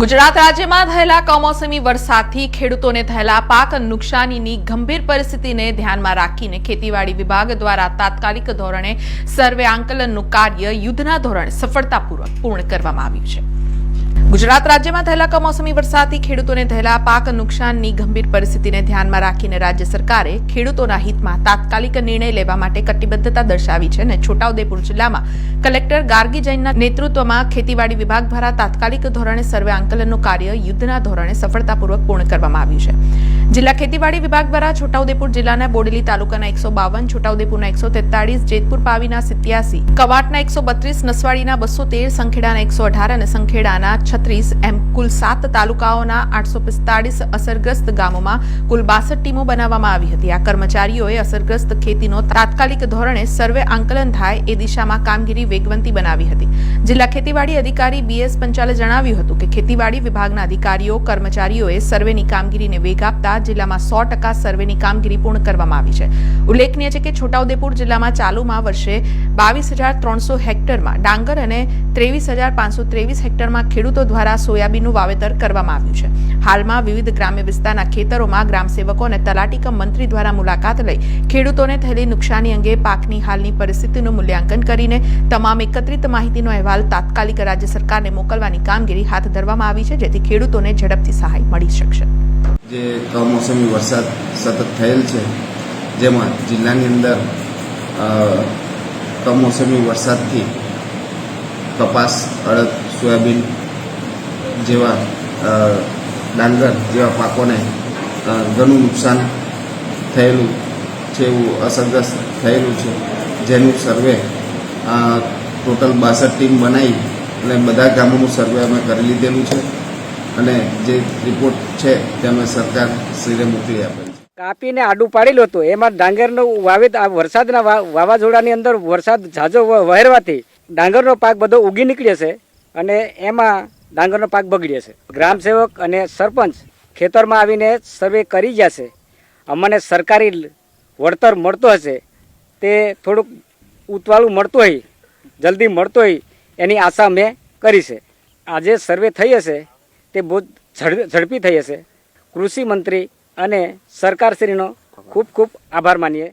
ગુજરાત રાજ્યમાં થયેલા કમોસમી વરસાદથી ખેડૂતોને થયેલા પાક નુકસાનીની ગંભીર પરિસ્થિતિને ધ્યાનમાં રાખીને ખેતીવાડી વિભાગ દ્વારા તાત્કાલિક ધોરણે સર્વે આંકલનનું કાર્ય યુદ્ધના ધોરણે સફળતાપૂર્વક પૂર્ણ કરવામાં આવ્યું છે. ગુજરાત રાજ્યમાં થયેલા કમોસમી વરસાદથી ખેડૂતોને થયેલા પાક નુકસાનની ગંભીર પરિસ્થિતિને ધ્યાનમાં રાખીને રાજ્ય સરકારે ખેડૂતોના હિતમાં તાત્કાલિક નિર્ણય લેવા માટે કટિબદ્ધતા દર્શાવી છે અને છોટાઉદેપુર જિલ્લામાં કલેક્ટર ગાર્ગી જૈનના નેતૃત્વમાં ખેતીવાડી વિભાગ દ્વારા તાત્કાલિક ધોરણે સર્વે આંકલનનું કાર્ય યુદ્ધના ધોરણે સફળતાપૂર્વક પૂર્ણ કરવામાં આવ્યું છે. જિલ્લા ખેતીવાડી વિભાગ દ્વારા છોટાઉદેપુર જિલ્લાના બોડેલી તાલુકાના એકસો બાવન, છોટાઉદેપુરના એકસો તેતાળીસ, જેતપુર પાવીના સિત્યાસી, કવાટના એકસો બત્રીસ, નસવાડીના બસો તેર, સંખેડાના એકસો અઢાર અને સંખેડાના છત્રીસ એમ કુલ સાત તાલુકાઓના આઠસો પિસ્તાળીસ અસરગ્રસ્ત ગામોમાં કુલ બાસઠ ટીમો બનાવવામાં આવી હતી. આ કર્મચારીઓએ અસરગ્રસ્ત ખેતીનો તાત્કાલિક ધોરણે સર્વે આંકલન થાય એ દિશામાં કામગીરી વેગવંતી બનાવી હતી. જિલ્લા ખેતીવાડી અધિકારી બીએસ પંચાલે જણાવ્યું હતું કે ખેતીવાડી વિભાગના અધિકારીઓ, કર્મચારીઓએ સર્વેની કામગીરીને વેગ આપતા જિલ્લામાં સો ટકા સર્વેની કામગીરી પૂર્ણ કરવામાં આવી છે. ઉલ્લેખનીય છે કે છોટાઉદેપુર જિલ્લામાં ચાલુમાં વર્ષે બાવીસ હજાર ત્રણસો હેક્ટરમાં ડાંગર અને ત્રેવીસ હજાર પાંચસો ત્રેવીસ હેક્ટરમાં ખેડૂતો દ્વારા સોયાબીનનું વાવેતર કરવામાં આવ્યું છે. હાલમાં વિવિધ ગ્રામ્ય વિસ્તારના ખેતરોમાં ગ્રામસેવકો અને તલાટીકમ મંત્રી દ્વારા મુલાકાત લઈ ખેડૂતોને થયેલી નુકસાની અંગે પાકની હાલની પરિસ્થિતિનું મૂલ્યાંકન કરીને તમામ એકત્રિત માહિતીનો અહેવાલ તાત્કાલિક રાજ્ય સરકારને મોકલવાની કામગીરી હાથ ધરવામાં આવી છે, જેથી ખેડૂતોને ઝડપથી સહાય મળી શકશે. જે કમોસમી વરસાદ સતત થયેલ છે, જેમાં જિલ્લાની અંદર કમોસમી વરસાદથી કપાસ, અડદ, સોયાબીન જેવા ડાંગર જેવા પાકોને ઘણું નુકસાન થયેલું છે એવું અસરગ્રસ્ત થયેલું છે. જેનું સર્વે ટોટલ બાસઠ ટીમ બનાવી અને બધા ગામોનું સર્વે અમે કરી લીધેલું છે અને જે રિપોર્ટ છે તે અમે સરકાર શ્રીને મોકલી આપેલ છે. કાપીને આડું પાડેલું હતું એમાં ડાંગરનું વાવેત, આ વરસાદના વાવાઝોડાની અંદર વરસાદ ઝાઝો વહેરવાથી ડાંગરનો પાક બધો ઉગી નીકળ્યો છે અને એમાં ડાંગરનો પાક બગડ્યો છે. ગ્રામસેવક અને સરપંચ ખેતરમાં આવીને સર્વે કરી છે. અમને સરકારી વળતર મળતો હશે, તે થોડુંક ઉતવાળું મળતું હોય, જલ્દી મળતો હોય એની આશા મેં કરી છે. આજે સર્વે થઈ હશે, તે બહુ ઝડ- ઝડપી થઈ હશે. કૃષિ મંત્રી અને સરકારશ્રીનો ખૂબ ખૂબ આભાર માનીએ.